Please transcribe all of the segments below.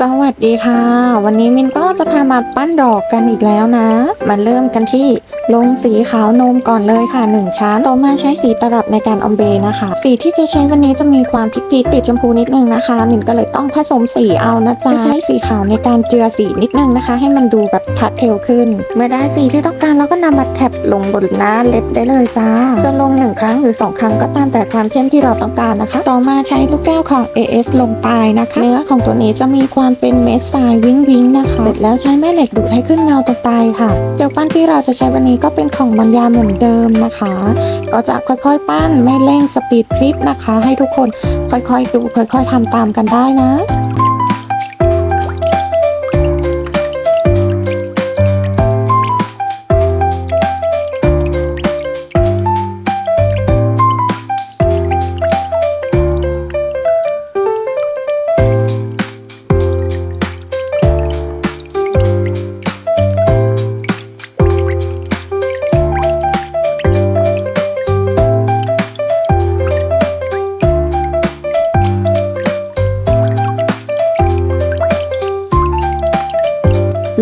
สวัสดีค่ะ วันนี้มินก็จะพามาปั้นดอกกันอีกแล้วนะ มาเริ่มกันที่ลงสีขาวนมก่อนเลยค่ะ 1 ชั้น ต่อมาใช้สีตลับในการออมเบนะคะ สีที่จะใช้วันนี้จะมีความพริกพีติดชมพูนิดนึงนะคะมินก็เลยต้องผสมสีเอานะจ๊ะจะใช้สีขาวในการเจือสีนิดนึงนะคะ ให้มันดูแบบทัดเทลขึ้น เมื่อได้สีที่ต้องการเราก็นำมาแท็บลงบนหน้าเล็บได้เลยจ้าจะลงหนึ่งครั้งหรือสองครั้งก็ตามแต่ความเข้มที่เราต้องการนะคะ ต่อมาใช้ลูกแก้วของ AS ลงไปนะคะ เนื้อของตัวนี้จะมีความเป็นเม็ดทรายวิ้งวิ้งนะคะ เสร็จแล้วใช้แม่เหล็กดูดให้ขึ้นเงาตรงปลายค่ะ เจลปั้นที่เราจะใช้วันนี้ก็เป็นของมันยาเหมือนเดิมนะคะ ก็จะค่อยๆปั้นไม่เร่งสปีดพลิปนะคะ ให้ทุกคนค่อยๆดูค่อยๆทำตามกันได้นะ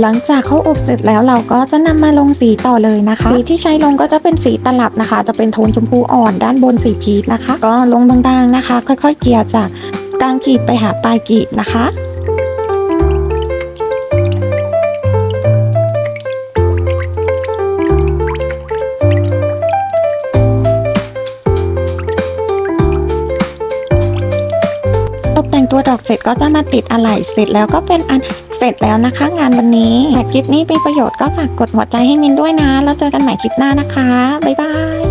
หลังจากเขาอบเสร็จแล้วเราก็จะนำมาลงสีต่อเลยนะคะ สีที่ใช้ลงก็จะเป็นสีตลับนะคะ จะเป็นโทนชมพูอ่อนด้านบนสีพีชนะคะ ก็ลงบางๆนะคะ ค่อยๆ เกลี่ยจากกลางกีบไปหาปลายกีบนะคะตกแต่งตัวดอกเสร็จก็จะมาติดอะไหล่เสร็จแล้วก็เป็นอัน เสร็จแล้วนะคะ งานวันนี้หากคลิปนี้เป็นประโยชน์ก็ฝากกดหัวใจให้มินด้วยนะ แล้วเจอกันใหม่คลิปหน้านะคะ บ๊ายบาย